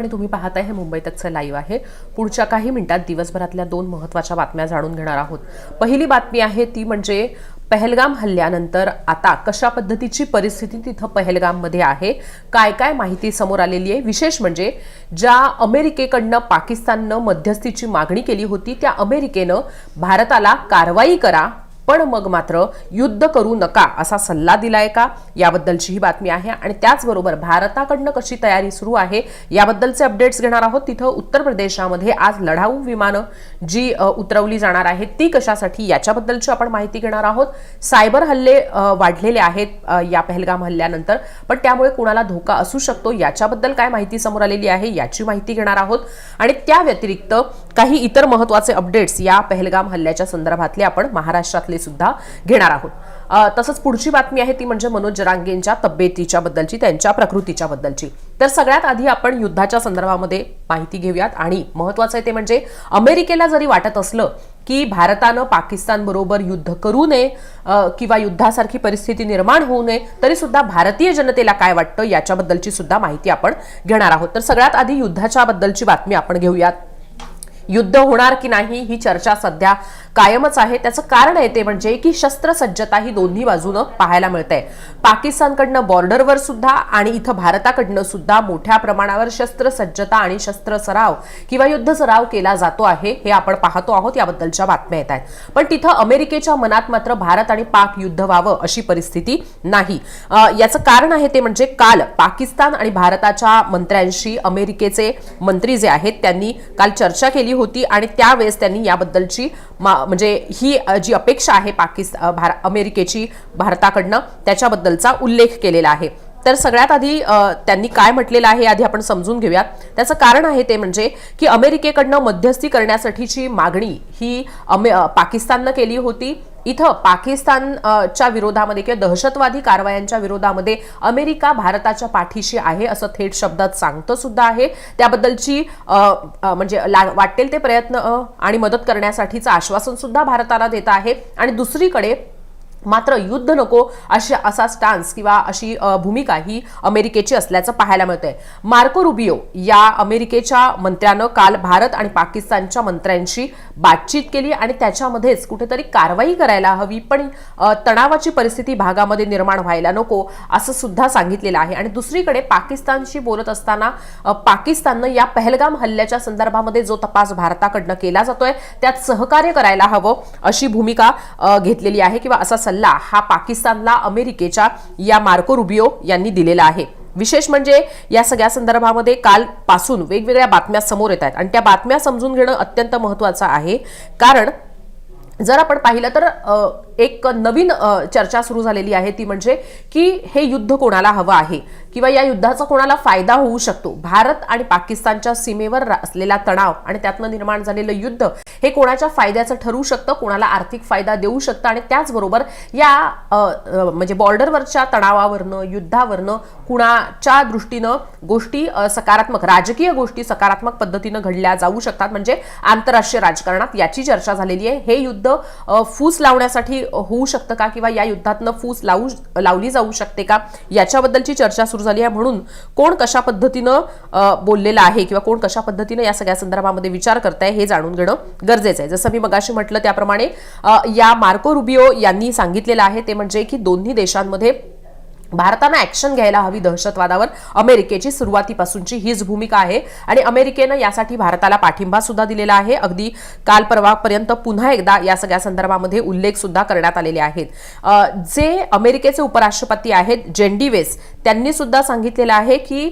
आणि तुम्ही पाहताय हे मुंबई तकचं लाईव्ह आहे. पुढच्या काही मिनिटात दिवसभरातल्या दोन महत्त्वाच्या बातम्या जाणून घेणार आहोत. पहिली बातमी आहे ती म्हणजे पहलगाम हल्ल्यानंतर आता कशा पद्धतीची परिस्थिती तिथं पहलगाममध्ये आहे? काय काय माहिती समोर आलेली आहे? विशेष म्हणजे ज्या अमेरिकेकडनं पाकिस्ताननं मध्यस्थीची मागणी केली होती त्या अमेरिकेनं भारताला कारवाई करा पण मग मात्र युद्ध करू नका असा सल्ला दिलाय का? याबद्दलची ही बातमी आहे आणि त्याचबरोबर भारताकडनं कशी तयारी सुरू आहे याबद्दलचे अपडेट्स घेणार आहोत. तिथं उत्तर प्रदेशामध्ये आज लढाऊ विमानं जी उतरवली जाणार आहेत ती कशासाठी याच्याबद्दलची आपण माहिती घेणार आहोत. सायबर हल्ले वाढलेले आहेत या पहलगाम हल्ल्यानंतर. पण त्यामुळे कुणाला धोका असू शकतो याच्याबद्दल काय माहिती समोर आलेली आहे याची माहिती घेणार आहोत. आणि त्या व्यतिरिक्त काही इतर महत्त्वाचे अपडेट्स या पहलगाम हल्ल्याच्या संदर्भातले आपण महाराष्ट्रातले सुद्धा घेणार आहोत. तसंच पुढची बातमी आहे ती म्हणजे मनोज जरांगेंच्या तब्येतीच्या बद्दलची त्यांच्या प्रकृतीच्या बद्दलची. तर सगळ्यात आधी आपण युद्धाच्या संदर्भामध्ये माहिती घेऊयात आणि महत्वाचं आहे ते म्हणजे अमेरिकेला जरी वाटत असलं की भारतानं पाकिस्तान बरोबर युद्ध करू नये किंवा युद्धासारखी परिस्थिती निर्माण होऊ नये तरी सुद्धा भारतीय जनतेला काय वाटतं याच्याबद्दलची सुद्धा माहिती आपण घेणार आहोत. तर सगळ्यात आधी युद्धाच्या बद्दलची बातमी आपण घेऊयात. युद्ध होणार की नाही ही चर्चा सध्या कायमच आहे. त्याचं कारण आहे ते म्हणजे की शस्त्रसज्जता ही दोन्ही बाजूनं पाहायला मिळते पाकिस्तानकडनं बॉर्डरवर सुद्धा आणि इथं भारताकडनं सुद्धा मोठ्या प्रमाणावर शस्त्रसज्जता आणि शस्त्र सराव किंवा युद्ध सराव केला जातो आहे हे आपण पाहतो आहोत. याबद्दलच्या बातम्या येत आहेत. पण तिथं अमेरिकेच्या मनात मात्र भारत आणि पाक युद्ध व्हावं अशी परिस्थिती नाही. याचं कारण आहे ते म्हणजे काल पाकिस्तान आणि भारताच्या मंत्र्यांशी अमेरिकेचे मंत्री जे आहेत त्यांनी काल चर्चा केली होती आणि त्यावेळेस त्यांनी याबद्दलची मा- म्हणजे ही जी अपेक्षा आहे पाकिस्तान भार अमेरिकेची भारताकडनं त्याच्याबद्दलचा उल्लेख केलेला आहे. तर सगळ्यात आधी त्यांनी काय म्हटलेलं आहे आधी आपण समजून घेऊयात. त्याचं कारण आहे ते म्हणजे की अमेरिकेकडनं मध्यस्थी करण्यासाठीची मागणी ही अमे पाकिस्ताननं केली होती. इथं पाकिस्तान च्या विरोधामध्ये किंवा दहशतवादी कारवायांच्या विरोधामध्ये अमेरिका भारताच्या पाठीशी आहे असं थेट शब्दात सांगतं सुद्धा आहे. त्याबद्दलची म्हणजे ला- वाटेल ते प्रयत्न आणि मदत करण्यासाठीचं आश्वासन सुद्धा भारताला देत आहे. आणि दुसरीकडे मात्र युद्ध नको अशी असा स्टान्स किंवा अशी भूमिका ही अमेरिकेची असल्याचं पाहायला मिळतंय. मार्को रुबियो या अमेरिकेच्या मंत्र्यानं काल भारत आणि पाकिस्तानच्या मंत्र्यांशी बातचीत केली आणि त्याच्यामध्येच कुठेतरी कारवाई करायला हवी पण तणावाची परिस्थिती भागामध्ये निर्माण व्हायला नको असं सुद्धा सांगितलेलं आहे. आणि दुसरीकडे पाकिस्तानशी बोलत असताना पाकिस्ताननं या पहलगाम हल्ल्याच्या संदर्भामध्ये जो तपास भारताकडनं केला जातोय त्यात सहकार्य करायला हवं अशी भूमिका घेतलेली आहे किंवा असा सल्ला हा पाकिस्तानला अमेरिकेच्या या मार्को रुबियो यांनी दिलेला आहे. विशेष म्हणजे या सगळ्या संदर्भामध्ये कालपासून वेगवेगळ्या बातम्या समोर येत आहेत आणि त्या बातम्या समजून घेणं अत्यंत महत्वाचं आहे. कारण जर आपण पाहिलं तर एक नवीन चर्चा सुरू झालेली आहे. ती म्हणजे की हे युद्ध कोणाला हवं आहे? किंवा या युद्धाचा कोणाला फायदा होऊ शकतो? भारत आणि पाकिस्तानच्या सीमेवर असलेला तणाव आणि त्यातनं निर्माण झालेलं युद्ध हे कोणाच्या फायद्याचं ठरू शकतं? कोणाला आर्थिक फायदा देऊ शकतं? आणि त्याचबरोबर या म्हणजे बॉर्डरवरच्या तणावावरनं युद्धावरनं कुणाच्या दृष्टीनं गोष्टी सकारात्मक राजकीय गोष्टी सकारात्मक पद्धतीनं घडल्या जाऊ शकतात? म्हणजे आंतरराष्ट्रीय राजकारणात याची चर्चा झालेली आहे. हे युद्ध फूस लावण्यासाठी होऊ शकतं का? किंवा या युद्धातनं फूस लावू लावली जाऊ शकते का? याच्याबद्दलची चर्चा सुरू झाली आहे. म्हणून कोण कशा पद्धतीनं बोललेलं आहे? किंवा कोण कशा पद्धतीनं या सगळ्या संदर्भामध्ये विचार करताय हे जाणून घेणं गरजेचं आहे. जसं मी मगाशी म्हटलं त्याप्रमाणे या मार्को रुबिओ यांनी सांगितलेलं आहे ते म्हणजे की दोन्ही देशांमध्ये भारतानं ऍक्शन घ्यायला हवी दहशतवादावर. अमेरिकेची सुरुवातीपासूनची हीच भूमिका आहे. आणि अमेरिकेनं यासाठी भारताला पाठिंबा सुद्धा दिलेला आहे. अगदी काल परवापर्यंत पुन्हा एकदा या सगळ्या संदर्भामध्ये उल्लेख सुद्धा करण्यात आलेले आहेत. जे अमेरिकेचे उपराष्ट्रपती आहेत जेंडीवेस त्यांनी सुद्धा सांगितलेलं आहे की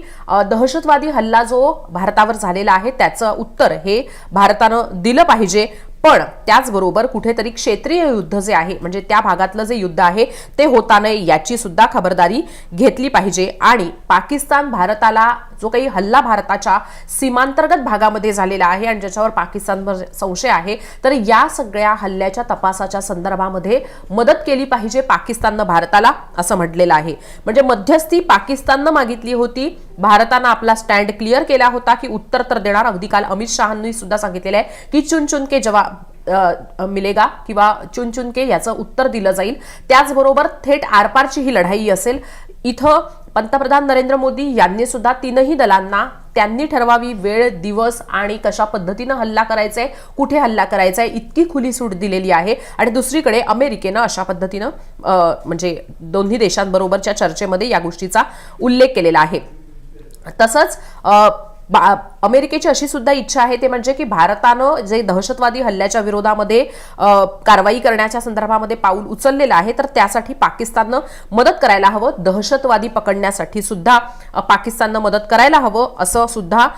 दहशतवादी हल्ला जो भारतावर झालेला आहे त्याचं उत्तर हे भारतानं दिलं पाहिजे. पण त्याचबरोबर कुठेतरी क्षेत्रीय युद्ध जे आहे म्हणजे त्या भागातलं जे युद्ध आहे ते होता नये याची सुद्धा खबरदारी घेतली पाहिजे. आणि पाकिस्तान भारताला जो काही हल्ला भारताच्या सीमांतर्गत भागामध्ये झालेला आहे आणि ज्याच्यावर पाकिस्तानवर संशय आहे तर या सगळ्या हल्ल्याच्या तपासाच्या संदर्भामध्ये मदत केली पाहिजे पाकिस्ताननं भारताला असं म्हटलेलं आहे. म्हणजे मध्यस्थी पाकिस्ताननं मागितली होती. भारतानं आपला स्टँड क्लिअर केला होता की उत्तर तर देणार. अगदी काल अमित शहानी सुद्धा सांगितलेलं आहे की चुन चुन के जवाब मिलेगा किंवा चुन चुन के याचं उत्तर दिलं जाईल. त्याचबरोबर थेट आरपारची ही लढाई असेल. इथं पंतप्रधान नरेंद्र मोदी यांनी सुद्धा तीनही दलांना त्यांनी ठरवावी वेळ दिवस आणि कशा पद्धतीनं हल्ला करायचा आहे कुठे हल्ला करायचा आहे इतकी खुली सूट दिलेली आहे. आणि दुसरीकडे अमेरिकेनं अशा पद्धतीनं म्हणजे दोन्ही देशांबरोबरच्या चर्चेमध्ये या गोष्टीचा उल्लेख केलेला आहे. तसंच बा- अमेरिकेची अशी सुद्धा इच्छा आहे ते म्हणजे की भारतानं जे दहशतवादी हल्ल्याच्या विरोधामध्ये कारवाई करण्याच्या संदर्भामध्ये पाऊल उचललेलं आहे तर त्यासाठी पाकिस्ताननं मदत करायला हवं. दहशतवादी पकडण्यासाठी सुद्धा पाकिस्ताननं मदत करायला हवं असं सुद्धा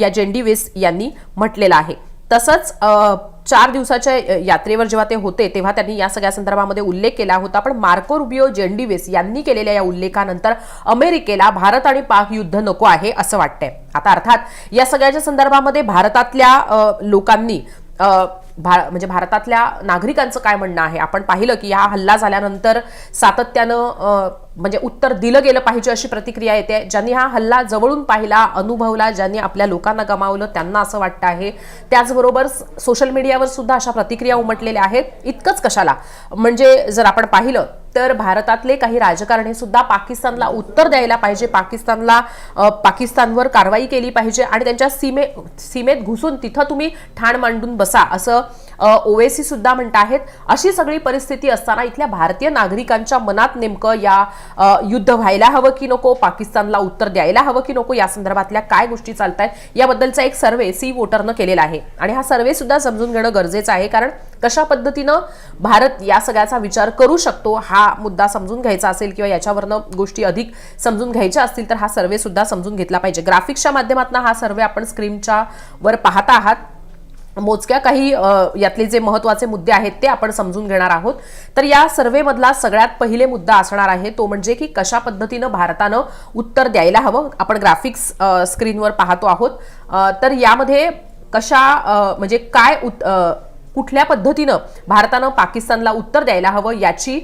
या जेंडीवेस यांनी म्हटलेलं आहे. तसंच चार दिवसाच्या यात्रेवर जेव्हा ते होते तेव्हा त्यांनी या सगळ्या संदर्भामध्ये उल्लेख केला होता. पण मार्को रुबिओ जेंडिवेस यांनी केलेल्या या उल्लेखानंतर अमेरिकेला भारत आणि पाक युद्ध नको आहे असं वाटतंय. आता अर्थात या सगळ्याच्या संदर्भामध्ये भारतातल्या लोकांनी भा म्हणजे भारतातल्या नागरिकांचं काय म्हणणं आहे? आपण पाहिलं की हा हल्ला झाल्यानंतर सातत्यानं म्हणजे उत्तर दिलं गेलं पाहिजे अशी प्रतिक्रिया येते. ज्यांनी हा हल्ला जवळून पाहिला अनुभवला ज्यांनी आपल्या लोकांना गमावलं त्यांना असं वाटतं आहे. त्याचबरोबर सोशल मीडियावर सुद्धा अशा प्रतिक्रिया उमटलेल्या आहेत. इतकंच कशाला? म्हणजे जर आपण पाहिलं तर भारतातले काही राजकारणी सुद्धा पाकिस्तानला उत्तर द्यायला पाहिजे. पाकिस्तानला पाकिस्तानवर कारवाई केली पाहिजे आणि त्यांच्या सीमे सीमेत घुसून तिथं तुम्ही ठाण मांडून बसा असं ओवेसी सुद्धा म्हणत आहेत. अशी सगळी परिस्थिती असताना इथल्या भारतीय नागरिकांच्या मनात नेमकं या युद्ध व्हायला हवं की नको पाकिस्तानला उत्तर द्यायला हवं की नको या संदर्भातल्या काय गोष्टी चालत आहेत याबद्दलचा एक सर्वे सी वोटरनं केलेला आहे. आणि हा सर्वे सुद्धा समजून घेणं गरजेचं आहे कारण कशा पद्धतीनं भारत या सगळ्याचा विचार करू शकतो हा मुद्दा समजून घ्यायचा असेल किंवा याच्यावरनं गोष्टी अधिक समजून घ्यायच्या असतील तर हा सर्वे सुद्धा समजून घेतला पाहिजे. ग्राफिक्सच्या माध्यमातून हा सर्वे आपण स्क्रीनच्या वर पाहता आहात. मोजक्या काही यातले जे महत्त्वाचे मुद्दे आहेत ते आपण समजून घेणार आहोत. तर या सर्वेमधला सगळ्यात पहिले मुद्दा असणार आहे तो म्हणजे की कशा पद्धतीनं भारतानं उत्तर द्यायला हवं. आपण ग्राफिक्स स्क्रीनवर पाहतो आहोत. तर यामध्ये कशा म्हणजे काय उत- कुठल्या पद्धतीनं भारतानं पाकिस्तानला उत्तर द्यायला हवं याची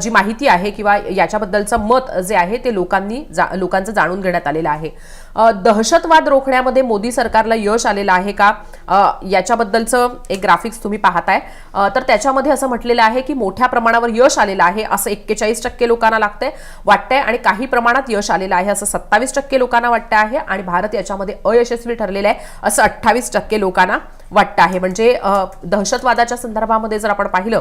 जी माहिती आहे किंवा याच्याबद्दलचं मत जे आहे ते लोकांनी जा- लोकांचं जाणून घेण्यात आलेलं आहे. दहशतवाद रोखण्यामध्ये मोदी सरकारला यश आलेलं आहे का? याच्याबद्दलचं एक ग्राफिक्स तुम्ही पाहताय. तर त्याच्यामध्ये असं म्हटलेलं आहे की मोठ्या प्रमाणावर यश आलेलं आहे असं एक्केचाळीस टक्के लोकांना लागतंय वाटतंय आणि काही प्रमाणात यश आलेलं आहे असं सत्तावीस टक्के लोकांना वाटतं आहे आणि भारत याच्यामध्ये अयशस्वी ठरलेलं आहे असं अठ्ठावीस टक्के लोकांना वाटतं आहे. म्हणजे दहशतवादाच्या संदर्भामध्ये जर आपण पाहिलं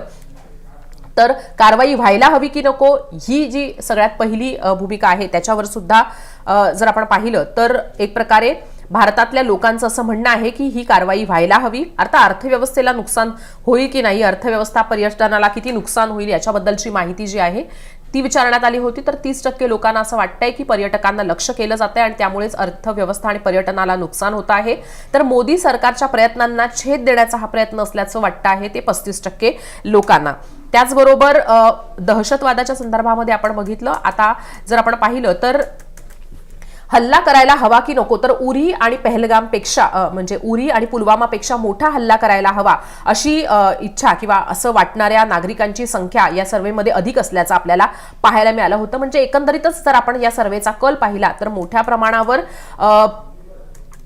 तर कारवाई व्हायला हवी की नको ही जी सगळ्यात पहिली भूमिका आहे त्याच्यावर सुद्धा जर आपण पाहिलं तर एक प्रकारे भारतातल्या लोकांचं असं म्हणणं आहे की ही कारवाई व्हायला हवी. अर्थात अर्थव्यवस्थेला नुकसान होईल की नाही अर्थव्यवस्था पर्यटनाला किती नुकसान होईल याच्याबद्दलची माहिती जी आहे ती विचारण्यात आली होती. तर तीस टक्के लोकांना असं वाटतंय की पर्यटकांना लक्ष केलं जात आहे आणि त्यामुळेच अर्थव्यवस्था आणि पर्यटनाला नुकसान होत आहे. तर मोदी सरकारच्या प्रयत्नांना छेद देण्याचा हा प्रयत्न असल्याचं वाटतं आहे ते पस्तीस टक्के लोकांना. त्याचबरोबर दहशतवादाच्या संदर्भामध्ये आपण बघितलं. आता जर आपण पाहिलं तर हल्ला करायला हवा की नको तर उरी आणि पहलगामपेक्षा म्हणजे उरी आणि पुलवामापेक्षा मोठा हल्ला करायला हवा अशी इच्छा किंवा असं वाटणाऱ्या नागरिकांची संख्या या सर्वेमध्ये अधिक असल्याचं आपल्याला पाहायला मिळालं होतं. म्हणजे एकंदरीतच जर आपण या सर्वेचा कल पाहिला तर मोठ्या प्रमाणावर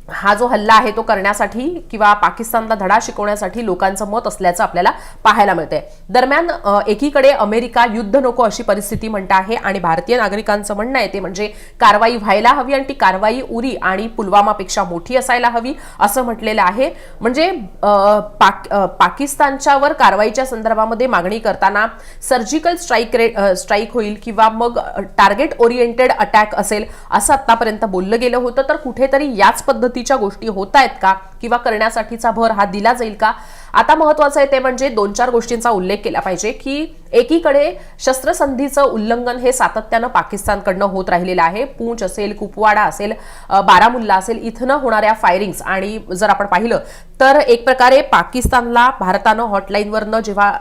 हा जो हल्ला आहे तो करण्यासाठी किंवा पाकिस्तानला धडा शिकवण्यासाठी लोकांचं मत असल्याचं आपल्याला पाहायला मिळतंय. दरम्यान एकीकडे अमेरिका युद्ध नको अशी परिस्थिती म्हणत आहे आणि भारतीय नागरिकांचं म्हणणं आहे ते म्हणजे कारवाई व्हायला हवी आणि ती कारवाई उरी आणि पुलवामापेक्षा मोठी असायला हवी असं म्हटलेलं आहे. म्हणजे पाक पाकिस्तानच्यावर कारवाईच्या संदर्भामध्ये मागणी करताना सर्जिकल स्ट्राईक रे स्ट्राईक होईल किंवा मग टार्गेट ओरिएंटेड अटॅक असेल असं आतापर्यंत बोललं गेलं होतं. तर कुठेतरी याच पद्धतीच्या गोष्टी होत आहेत का? किंवा करण्यासाठीचा भर हा दिला जाईल का? आता महत्वाचं आहे ते म्हणजे दोन चार गोष्टींचा उल्लेख केला पाहिजे की एकीकडे शस्त्रसंधीचं उल्लंघन हे सातत्यानं पाकिस्तानकडनं होत राहिलेलं आहे. पूंछ असेल कुपवाडा असेल बारामुल्ला असेल इथनं होणाऱ्या फायरिंग्स आणि जर आपण पाहिलं तर एक प्रकारे पाकिस्तानला भारतानं हॉटलाईनवरनं जेव्हा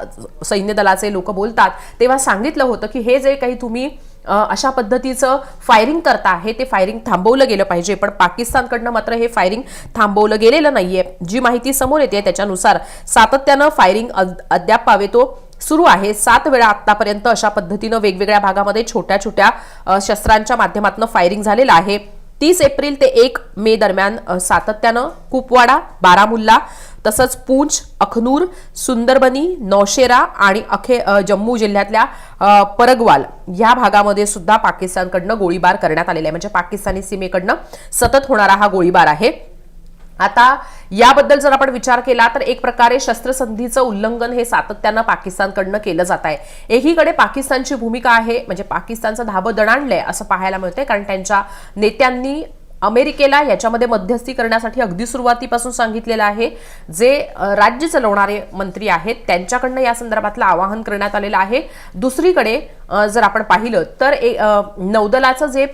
सैन्य दलाचे लोक बोलतात तेव्हा सांगितलं होतं की हे जे काही तुम्ही अशा पद्धतीचं फायरिंग करता आहे. ते फायरिंग थांबवलं गेलं पाहिजे. पण पाकिस्तानकडनं मात्र हे फायरिंग थांबवलं गेलेलं नाहीये. जी माहिती समोर येते त्याच्यानुसार सातत्यानं फायरिंग अद- अद्याप पावेतो सुरू आहे. सात वेळा आतापर्यंत अशा पद्धतीनं वेगवेगळ्या भागामध्ये छोट्या छोट्या शस्त्रांच्या माध्यमातून फायरिंग झालेलं आहे. तीस एप्रिल ते एक मे दरम्यान सातत्यानं कुपवाडा बारामुल्ला तसंच पूंछ अखनूर सुंदरबनी नौशेरा आणि अखे जम्मू जिल्ह्यातल्या परगवाल या भागामध्ये सुद्धा पाकिस्तानकडनं गोळीबार करण्यात आलेला आहे. म्हणजे पाकिस्तानी सीमेकडनं सतत होणारा हा गोळीबार आहे. आता याबद्दल जर आपण विचार केला तर एक प्रकारे शस्त्रसंधीचं उल्लंघन हे सातत्यानं पाकिस्तानकडनं केलं जात आहे. एकीकडे पाकिस्तानची भूमिका आहे म्हणजे पाकिस्तानचं धाबं दणाणलंय असं पाहायला मिळतंय कारण त्यांच्या नेत्यांनी अमेरिकेला याच्यामध्ये मध्यस्थी करण्यासाठी अगदी सुरुवातीपासून सांगितलेलं आहे. जे राज्य चालवणारे मंत्री आहेत त्यांच्याकडनं या संदर्भातलं आवाहन करण्यात आलेलं आहे. दुसरीकडे जर आपण पाहिलं तर ए- नौदलाचं जे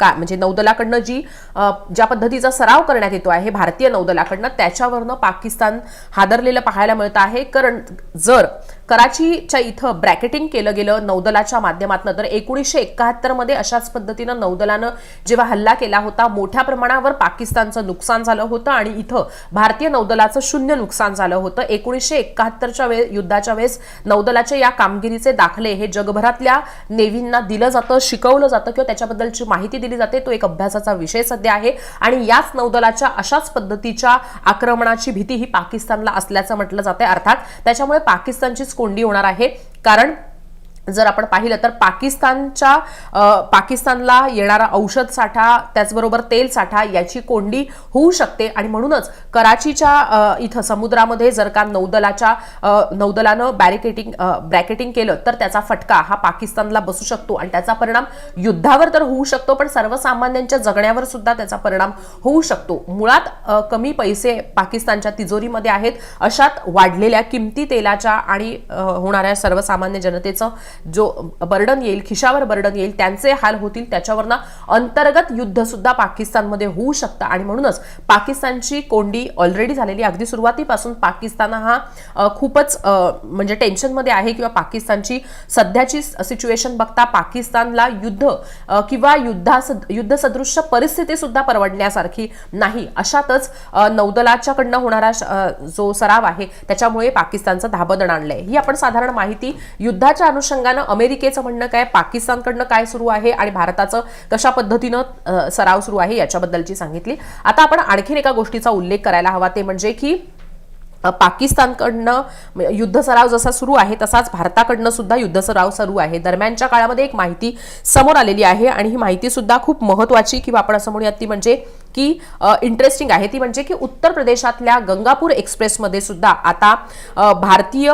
का म्हणजे नौदलाकडनं जी ज्या पद्धतीचा सराव करण्यात येतो आहे भारतीय नौदलाकडनं त्याच्यावरनं पाकिस्तान हादरलेलं पाहायला मिळतं आहे. कारण जर कराचीच्या इथं ब्रॅकेटिंग केलं गेलं नौदलाच्या माध्यमातून तर एकोणीसशे एकाहत्तरमध्ये अशाच पद्धतीनं नौदलानं जेव्हा हल्ला केला होता मोठ्या प्रमाणावर पाकिस्तानचं नुकसान झालं होतं आणि इथं भारतीय नौदलाचं शून्य नुकसान झालं होतं. एकोणीसशे एकाहत्तरच्या वेळ युद्धाच्या वेळेस नौदलाच्या या कामगिरीचे दाखले हे जगभरातल्या नेव्हींना दिलं जातं शिकवलं जातं किंवा त्याच्याबद्दलची माहिती दिली जाते. तो एक अभ्यासाचा विषय सध्या आहे. आणि याच नौदलाच्या अशाच पद्धतीच्या आक्रमणाची भीती ही पाकिस्तानला असल्याचं म्हटलं जाते अर्थात त्याच्यामुळे पाकिस्तानचीच कोंडी होणार आहे. कारण जर आपण पाहिलं तर पाकिस्तानच्या पाकिस्तानला येणारा औषध साठा त्याचबरोबर तेल साठा याची कोंडी होऊ शकते. आणि म्हणूनच कराचीच्या इथं समुद्रामध्ये जर का नौदलाच्या नौदलानं बॅरिकेटिंग ब्रॅकेटिंग केलं तर त्याचा फटका हा पाकिस्तानला बसू शकतो. आणि त्याचा परिणाम युद्धावर तर होऊ शकतो पण सर्वसामान्यांच्या जगण्यावर सुद्धा त्याचा परिणाम होऊ शकतो. मुळात कमी पैसे पाकिस्तानच्या तिजोरीमध्ये आहेत अशात वाढलेल्या किमती तेलाच्या आणि होणाऱ्या सर्वसामान्य जनतेचं जो बर्डन येईल खिशावर बर्डन येईल त्यांचे हाल होतील त्याच्यावरनं अंतर्गत युद्ध सुद्धा पाकिस्तानमध्ये होऊ शकतं. आणि म्हणूनच पाकिस्तानची कोंडी ऑलरेडी झालेली अगदी सुरुवातीपासून पाकिस्तान हा खूपच म्हणजे टेन्शनमध्ये आहे किंवा पाकिस्तानची सध्याची सिच्युएशन बघता पाकिस्तानला युद्ध किंवा युद्धा युद्ध सदृश्य परिस्थिती सुद्धा परवडण्यासारखी नाही. अशातच नौदलाच्या नौदलाच्याकडनं होणारा जो सराव आहे त्याच्यामुळे पाकिस्तानचं धाबदण आणलंय ही आपण साधारण माहिती युद्धाच्या अनुषंगाने अमेरिकेचं म्हणणं काय पाकिस्तानकडनं काय सुरू आहे आणि भारताचं कशा पद्धतीनं सराव सुरू आहे याच्याबद्दलची सांगितली. आता आपण आणखीन एका गोष्टीचा उल्लेख करायला हवा ते म्हणजे की पाकिस्तानकडनं युद्ध सराव जसा सुरू आहे तसाच भारताकडनं सुद्धा युद्ध सराव सुरू आहे. दरम्यानच्या काळामध्ये एक माहिती समोर आलेली आहे आणि ही माहिती सुद्धा खूप महत्वाची किंवा आपण असं म्हणूयात ती म्हणजे की इंटरेस्टिंग आहे. ती म्हणजे की उत्तर प्रदेशातल्या गंगापूर एक्सप्रेसमध्ये सुद्धा आता भारतीय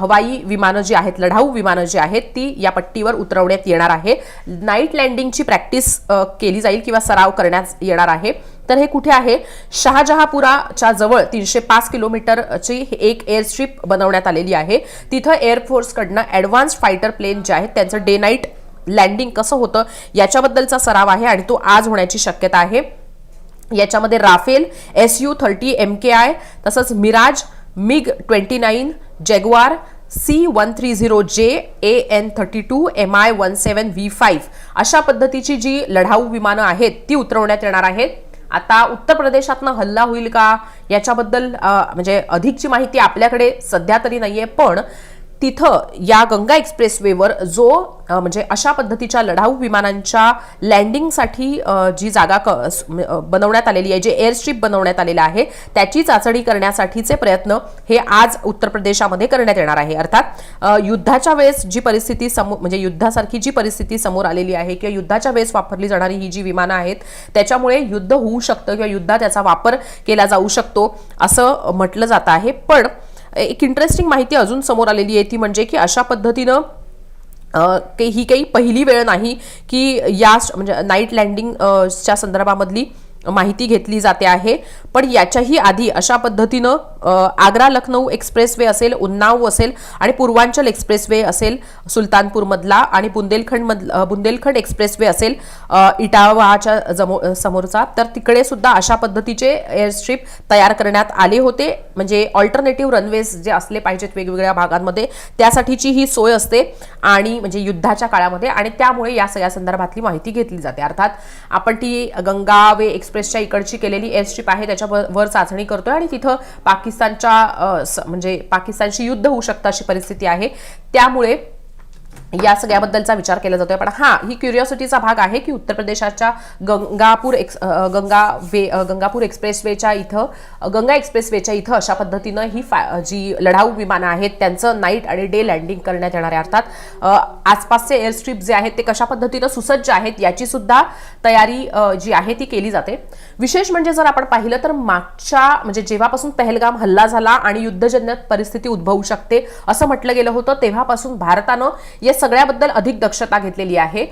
हवाई विमानं जी आहेत लढाऊ विमानं जी आहेत ती या पट्टीवर उतरवण्यात येणार आहे. नाईट लँडिंगची प्रॅक्टिस केली जाईल किंवा सराव करण्यात येणार आहे. तर हे कुठे आहे? शहाजहापुराच्या जवळ तीनशे पाच किलोमीटरची एक एअर स्ट्रीप बनवण्यात आलेली आहे. तिथं एअरफोर्सकडनं ॲडव्हान्स फायटर प्लेन जे आहेत त्यांचं डे नाईट लँडिंग कसं होतं याच्याबद्दलचा सराव आहे आणि तो आज होण्याची शक्यता आहे. याच्यामध्ये Rafale S U thirty M K I तसंच Mirage MiG twenty nine Jaguar C one three zero J A N thirty two M I one seven V five अशा पद्धतीची जी लढाऊ विमानं आहेत ती उतरवण्यात येणार आहेत. आता उत्तर प्रदेशातनं हल्ला होईल का? याच्याबद्दल म्हणजे अधिकची माहिती आपल्याकडे सध्या तरी नाहीये पण तिथं या गंगा एक्सप्रेसवेवर जो म्हणजे अशा पद्धतीच्या लढाऊ विमानांच्या लँडिंगसाठी जी जागा क- बनवण्यात आलेली आहे जे एअर स्ट्रीप बनवण्यात आलेलं आहे त्याची चाचणी करण्यासाठीचे प्रयत्न हे आज उत्तर प्रदेशामध्ये करण्यात येणार आहे. अर्थात युद्धाच्या वेळेस जी परिस्थिती समोर म्हणजे युद्धासारखी जी परिस्थिती समोर आलेली आहे किंवा युद्धाच्या वेळेस वापरली जाणारी ही जी विमानं आहेत त्याच्यामुळे युद्ध होऊ शकतं किंवा युद्धात त्याचा वापर केला जाऊ शकतो असं म्हटलं जात आहे. पण एक इंटरेस्टिंग माहिती अजून समोर आलेली आहे ती म्हणजे की अशा पद्धतीनं ही काही पहिली वेळ नाही की या म्हणजे नाईट लँडिंग च्या संदर्भामधली माहिती घेतली जाते आहे. पण याच्याही आधी अशा पद्धतीनं आग्रा लखनौ एक्सप्रेसवे असेल उन्नाव असेल आणि पूर्वांचल एक्सप्रेसवे असेल सुलतानपूरमधला आणि बुंदेलखंडमधल बुंदेलखंड एक्सप्रेसवे असेल इटावाच्या जमो समोरचा तर तिकडे सुद्धा अशा पद्धतीचे एअरस्ट्रीप तयार करण्यात आले होते. म्हणजे ऑल्टरनेटिव्ह रनवेज जे असले पाहिजेत वेगवेगळ्या भागांमध्ये त्यासाठीची ही सोय असते आणि म्हणजे युद्धाच्या काळामध्ये आणि त्यामुळे या सगळ्या संदर्भातली माहिती घेतली जाते. अर्थात आपण ती गंगावे एक्सप्रेसच्या इकडची केलेली एअरस्ट्रीप आहे त्याच्यावर चाचणी करतोय आणि तिथं पाकिस्तानच्या स- म्हणजे पाकिस्तानशी युद्ध होऊ शकतं अशी परिस्थिती आहे. त्यामुळे या सगळ्याबद्दलचा विचार केला जातोय. पण हा ही क्युरिओसिटीचा भाग आहे की उत्तर प्रदेशाच्या गंगापूर एक्स गंगा वे गंगापूर एक्सप्रेसवेच्या इथं गंगा एक्सप्रेसवेच्या इथं अशा पद्धतीनं ही फा जी लढाऊ विमानं आहेत त्यांचं नाईट आणि डे लँडिंग करण्यात येणार आहे. अर्थात आसपासचे एअर स्ट्रीप जे आहेत ते कशा पद्धतीनं सुसज्ज आहेत याची सुद्धा तयारी जी आहे ती केली जाते. विशेष म्हणजे जर आपण पाहिलं तर मागच्या म्हणजे जेव्हापासून पहलगाम हल्ला झाला आणि युद्धजन्य परिस्थिती उद्भवू शकते असं म्हटलं गेलं होतं तेव्हापासून भारतानं या सगळ्याबद्दल अधिक दक्षता घेतलेली आहे.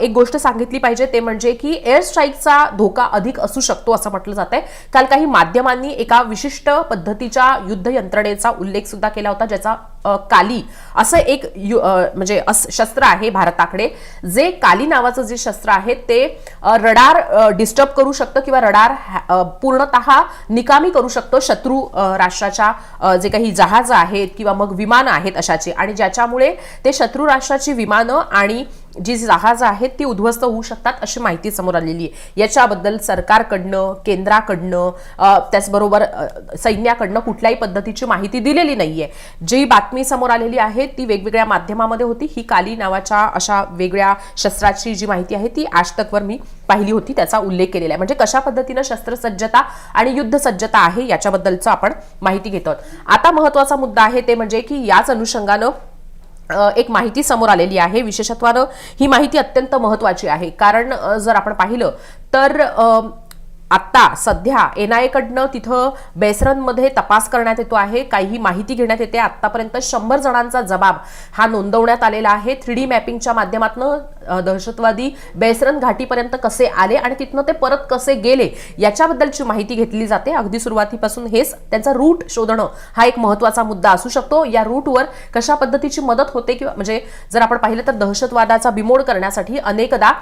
एक गोष्ट सांगितली पाहिजे ते म्हणजे की एअर स्ट्राईकचा धोका अधिक असू शकतो असं म्हटलं जात आहे काल काही माध्यमांनी एका विशिष्ट पद्धतीच्या युद्ध यंत्रणेचा उल्लेख सुद्धा केला होता ज्याचा काली असं एक यु- म्हणजे शस्त्र आहे भारताकडे. जे काली नावाचं जे शस्त्र आहे ते रडार डिस्टर्ब करू शकतं किंवा रडार हॅ- पूर्णतः निकामी करू शकतो शत्रू राष्ट्राच्या जे काही जहाज आहेत किंवा मग विमानं आहेत अशाचे. आणि ज्याच्यामुळे ते शत्रू राष्ट्राची विमानं आणि जी जहाजं आहेत ती उद्ध्वस्त होऊ शकतात अशी माहिती समोर आलेली आहे. याच्याबद्दल सरकारकडनं केंद्राकडनं त्याचबरोबर सैन्याकडनं कुठल्याही पद्धतीची माहिती दिलेली नाहीये. जी बातमी समोर आलेली आहे ती वेगवेगळ्या माध्यमामध्ये होती. ही काली नावाच्या अशा वेगळ्या शस्त्राची जी माहिती आहे ती आजतकवर मी पाहिली होती त्याचा उल्लेख केलेला आहे. म्हणजे कशा पद्धतीनं शस्त्रसज्जता आणि युद्ध सज्जता आहे याच्याबद्दलचं आपण माहिती घेतो आता महत्त्वाचा मुद्दा आहे ते म्हणजे की याच अनुषंगानं एक माहिती समोर आलेली आहे. विशेषत्वानं ही माहिती अत्यंत महत्वाची आहे. कारण जर आपण पाहिलं तर आत्ता सध्या एन आय एकडनं तिथं बेसरनमध्ये तपास करण्यात येतो आहे. काही माहिती घेण्यात येते. आत्तापर्यंत शंभर जणांचा जबाब हा नोंदवण्यात आलेला आहे. थ्री डी मॅपिंगच्या माध्यमातून दहशतवादी बेसरन घाटीपर्यंत कसे आले आणि तिथनं ते परत कसे गेले याच्याबद्दलची माहिती घेतली जाते. अगदी सुरुवातीपासून हेच त्यांचा रूट शोधणं हा एक महत्त्वाचा मुद्दा असू शकतो. या रूटवर कशा पद्धतीची मदत होते किंवा म्हणजे जर आपण पाहिलं तर दहशतवादाचा बिमोड करण्यासाठी अनेकदा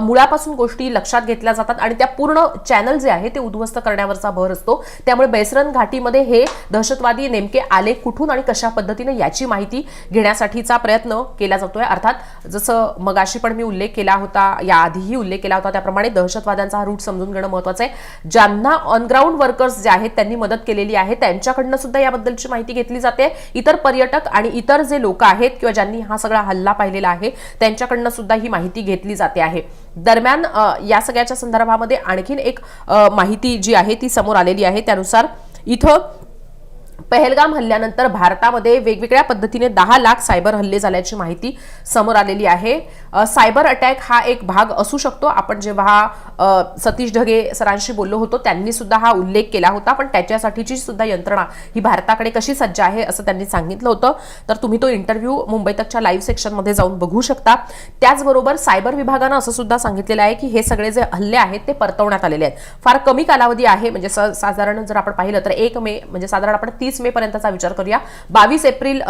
मुळापासून गोष्टी लक्षात घेतल्या जातात आणि त्या पूर्ण चॅनल जे आहे ते उद्ध्वस्त करण्यावरचा भर असतो. त्यामुळे बैसरन घाटीमध्ये हे दहशतवादी नेमके आले कुठून आणि कशा पद्धतीने याची माहिती घेण्यासाठीचा प्रयत्न केला जातोय. अर्थात जसं मगाशी पण मी उल्लेख केला होता याआधीही उल्लेख केला होता त्याप्रमाणे दहशतवाद्यांचा हा रूट समजून घेणं महत्वाचं आहे. ज्यांना ऑनग्राऊंड वर्कर्स जे आहेत त्यांनी मदत केलेली आहे. त्यांच्याकडनं सुद्धा याबद्दलची माहिती घेतली जाते. इतर पर्यटक आणि इतर जे लोक आहेत किंवा ज्यांनी हा सगळा हल्ला पाहिलेला आहे त्यांच्याकडनं सुद्धा ही माहिती घेतली जाते आहे. दरम्यान या सगळ्याच्या संदर्भामध्ये आणखीन एक माहिती जी आहे ती समोर आलेली आहे. त्यानुसार इथं पहलगाम हल्ल्यानंतर भारतामध्ये वेगवेगळ्या पद्धतीने दहा लाख सायबर हल्ले झाल्याची माहिती समोर आलेली आहे. सायबर अटॅक हा एक भाग असू शकतो. आपण जेव्हा सतीश ढगे सरांशी बोललो होतो त्यांनी सुद्धा हा उल्लेख केला होता. पण त्याच्यासाठीची सुद्धा यंत्रणा ही भारताकडे कशी सज्ज आहे असं त्यांनी सांगितलं होतं. तर तुम्ही तो इंटरव्ह्यू मुंबई तकच्या लाईव्ह सेक्शनमध्ये जाऊन बघू शकता. त्याचबरोबर सायबर विभागानं असं सुद्धा सांगितलेलं आहे की हे सगळे जे हल्ले आहेत ते परतवण्यात आलेले आहेत. फार कमी कालावधी आहे. म्हणजे स- साधारण जर आपण पाहिलं तर एक मे म्हणजे साधारण आपण तीस मे पर्यंतचा विचार करूया. बावीस एप्रिल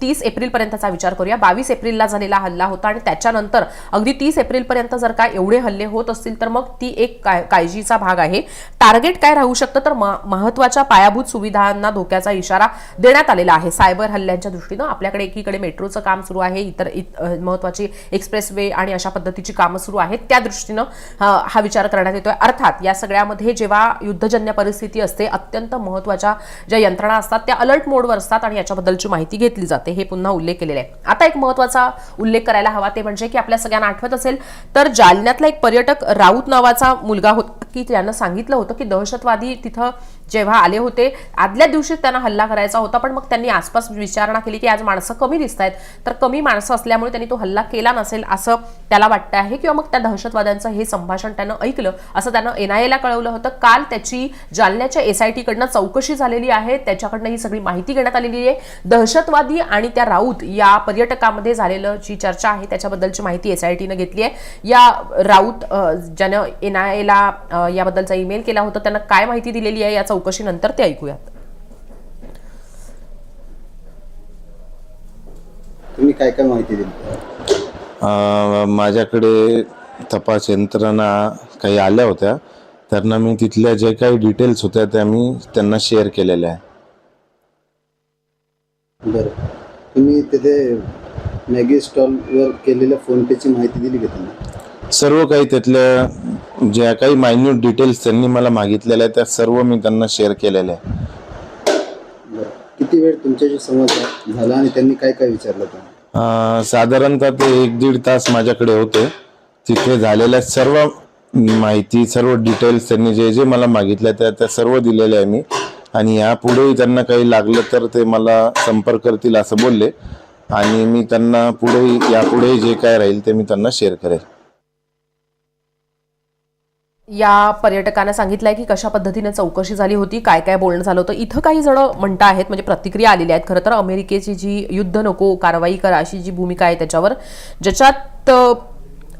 तीस एप्रिल पर्यंतचा विचार करूया. बावीस एप्रिलला झालेला हल्ला होता आणि त्याच्यानंतर अगदी तीस एप्रिल पर्यंत जर का एवढे हल्ले होत असतील तर मग ती एक काय- काळजीचा भाग आहे. टार्गेट काय राहू शकतं? तर महत्त्वाच्या पायाभूत सुविधांना धोक्याचा इशारा देण्यात आलेला आहे. सायबर हल्ल्यांच्या दृष्टीनं आपल्याकडे एकीकडे मेट्रोचं काम सुरू आहे इतर इत- महत्वाची एक्सप्रेस वे आणि अशा पद्धतीची कामं सुरू आहेत. त्या दृष्टीनं हा विचार करण्यात येतोय. अर्थात या सगळ्यामध्ये जेव्हा युद्धजन्य परिस्थिती असते अत्यंत महत्त्वाच्या ज्या यंत्रणा असतात त्या अलर्ट मोडवर असतात आणि याच्याबद्दलची माहिती घेतली जाते हे पुन्हा उल्लेख केलेला आहे आता एक महत्त्वाचा उल्लेख करायला हवा ते म्हणजे की आपल्या सगळ्यांना आठवत असेल तर जालन्यातला एक पर्यटक राऊत नावाचा मुलगा होता की त्यानं सांगितलं होतं की दहशतवादी तिथं जेव्हा आले होते आदल्या दिवशी त्यांना हल्ला करायचा होता पण मग त्यांनी आसपास विचारणा केली की आज माणसं कमी दिसत आहेत. तर कमी माणसं असल्यामुळे त्यांनी तो हल्ला केला नसेल असं त्याला वाटतं आहे किंवा मग त्या दहशतवाद्यांचं हे संभाषण त्यानं ऐकलं असं त्यानं एनआयएला कळवलं होतं. काल त्याची जालन्याच्या एसआयटीकडनं चौकशी झालेली आहे त्याच्याकडनं ही सगळी माहिती घेण्यात आलेली आहे. दहशतवादी आणि त्या राऊत या पर्यटकामध्ये झालेलं जी चर्चा आहे त्याच्याबद्दलची माहिती एसआयटीनं घेतली आहे. या राऊत ज्यानं एनआयएला याबद्दलचा ईमेल केला होता त्यांना काय माहिती दिलेली आहे या चौकशीनंतर ते ऐकूयात. तुम्ही काय काय माहिती दिली? अ, माझ्याकडे तपास यंत्रणा काही आल्या होत्या. त्यांना मी तिथल्या जे काही डिटेल्स होत्या त्या मी त्यांना शेअर केलेल्या आहे बरं. तुम्ही तिथे मॅगी स्टॉलवर केलेल्या फोनपेची माहिती दिली का त्यांना? सर्व काही त्यातल्या ज्या काही मायन्यूट डिटेल्स त्यांनी मला मागितलेल्या आहेत त्या सर्व मी त्यांना शेअर केलेल्या आहे बरं. किती वेळ तुमच्याशी संवाद झा- झाला आणि त्यांनी काय काय विचारलं तुम्हाला? अं, साधारणतः ते एक दीड तास माझ्याकडे होते. तिथे झालेल्या सर्व माहिती सर्व डिटेल्स त्यांनी जे जे मला मागितल्या त्या त्या सर्व दिलेल्या आहे मी. आणि यापुढेही त्यांना काही लागलं तर ते मला संपर्क करतील असं बोलले. आणि मी त्यांना पुढेही यापुढेही जे काय राहील ते मी त्यांना शेअर करेल. या पर्यटकानं सांगितलंय की कशा पद्धतीने चौकशी झाली होती काय काय बोलणं झालं होतं. इथं काही जण म्हणत आहेत म्हणजे प्रतिक्रिया आलेल्या आहेत. खरं तर अमेरिकेची जी युद्ध नको कारवाई करा अशी जी भूमिका आहे त्याच्यावर ज्याच्यात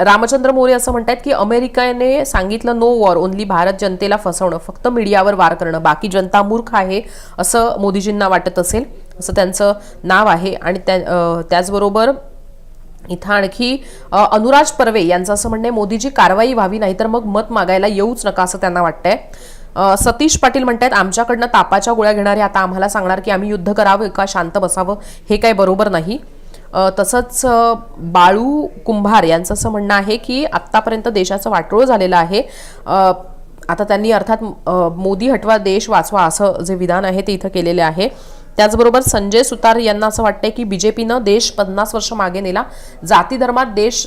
रामचंद्र मोरे असं म्हणतात की अमेरिकेने सांगितलं नो वॉर ओनली भारत जनतेला फसवणं फक्त मीडियावर वार करणं बाकी जनता मूर्ख आहे असं मोदीजींना वाटत असेल असं त्यांचं नाव आहे. आणि त्या त्याचबरोबर इथं आणखी अनुराज पर्वे यांचं असं म्हणणं आहे मोदीची कारवाई व्हावी नाहीतर मग मत मागायला येऊच नका असं त्यांना वाटतंय. सतीश पाटील म्हणतात आमच्याकडनं तापाच्या गोळ्या घेणारे आता आम्हाला सांगणार की आम्ही युद्ध करावं का शांत बसावं हे काही बरोबर नाही. तसंच बाळू कुंभार यांचं असं म्हणणं आहे की आत्तापर्यंत देशाचं वाटोळ झालेलं आहे. आता त्यांनी अर्थात मोदी हटवा देश वाचवा असं जे विधान आहे ते इथं केलेले आहे. त्याचबरोबर संजय सुतार यांना असं वाटतंय की बीजेपीनं देश पन्नास वर्ष मागे नेला. जाती धर्मात देश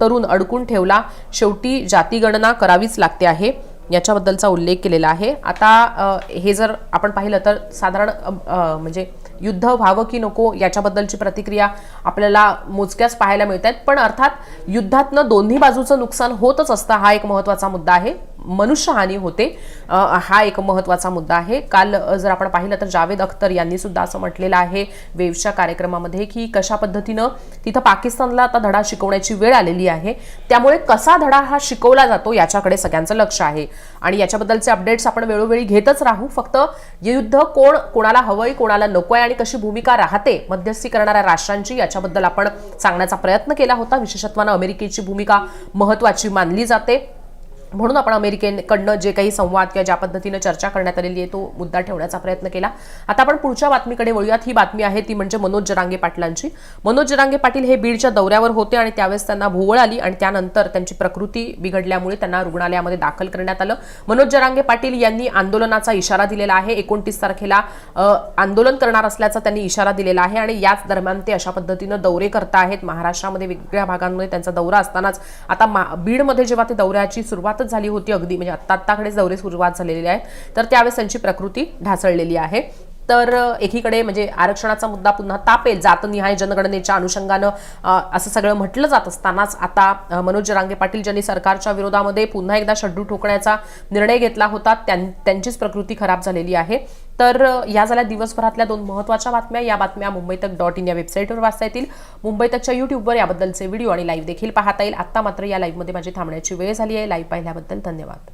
तरुण अडकून ठेवला. शेवटी जातीगणना करावीच लागते आहे. याच्याबद्दलचा उल्लेख केलेला आहे. आता हे जर आपण पाहिलं तर साधारण म्हणजे युद्ध व्हावं की नको याच्याबद्दलची प्रतिक्रिया आपल्याला मोजक्याच पाहायला मिळत आहेत पण अर्थात युद्धातनं दोन्ही बाजूचं नुकसान होतच असतं हा एक महत्त्वाचा मुद्दा आहे. मनुष्यहानी होते. हा एक महत्त्वाचा मुद्दा आहे. काल जर आपण पाहिलं तर जावेद अख्तर यांनी सुद्धा असं म्हटलेलं आहे वेव्हच्या कार्यक्रमामध्ये की कशा पद्धतीनं तिथं पाकिस्तानला आता धडा शिकवण्याची वेळ आलेली आहे. त्यामुळे कसा धडा हा शिकवला जातो याच्याकडे सगळ्यांचं लक्ष आहे. आणि याच्याबद्दलचे अपडेट्स आपण वेळोवेळी घेतच राहू. फक्त युद्ध कोण कोणाला हवंय कोणाला नकोय आणि कशी भूमिका राहते मध्यस्थी करणाऱ्या राष्ट्रांची याच्याबद्दल आपण सांगण्याचा प्रयत्न केला होता. विशेषत्वानं अमेरिकेची भूमिका महत्वाची मानली जाते. म्हणून आपण अमेरिकेकडनं जे काही संवाद किंवा ज्या पद्धतीनं चर्चा करण्यात आलेली आहे तो मुद्दा ठेवण्याचा प्रयत्न केला. आता आपण पुढच्या बातमीकडे वळूयात. ही बातमी आहे ती म्हणजे मनोज जरांगे पाटलांची. मनोज जरांगे पाटील हे बीडच्या दौऱ्यावर होते आणि त्यावेळेस त्यांना भोवळ आली आणि त्यानंतर त्यांची प्रकृती बिघडल्यामुळे त्यांना रुग्णालयामध्ये दाखल करण्यात आलं. मनोज जरांगे पाटील यांनी आंदोलनाचा इशारा दिलेला आहे. एकोणतीस तारखेला आंदोलन करणार असल्याचा त्यांनी इशारा दिलेला आहे आणि याच दरम्यान ते अशा पद्धतीनं दौरे करता आहेत महाराष्ट्रामध्ये वेगवेगळ्या भागांमध्ये त्यांचा दौरा असतानाच. आता मा- बीडमध्ये जेव्हा ते दौऱ्याची सुरुवातच झाली होती अगदी. म्हणजे आत्ता आत्ताकडेच दौरे सुरुवात झालेली आहे तर त्यावेळेस त्यांची प्रकृती ढासळलेली आहे. तर एकीकडे म्हणजे आरक्षणाचा मुद्दा पुन्हा तापेल जातनिहाय जनगणनेच्या अनुषंगानं असं सगळं म्हटलं जात असतानाच आता मनोज जरांगे पाटील ज्यांनी सरकारच्या विरोधामध्ये पुन्हा एकदा शड्डू ठोकण्याचा निर्णय घेतला होता त्यां- त्यांचीच प्रकृती खराब झालेली आहे. तर या झाल्या दिवसभरातल्या दोन महत्त्वाच्या बातम्या या बातम्या मुंबई तक डॉट इन या वेबसाईटवर वाचता येतील. मुंबई तकच्या युट्यूबवर याबद्दलचे व्हिडिओ आणि लाईव्ह देखील पाहता येईल. आत्ता मात्र या लाईव्हमध्ये माझी थांबण्याची वेळ झाली आहे. लाईव्ह पाहिल्याबद्दल धन्यवाद.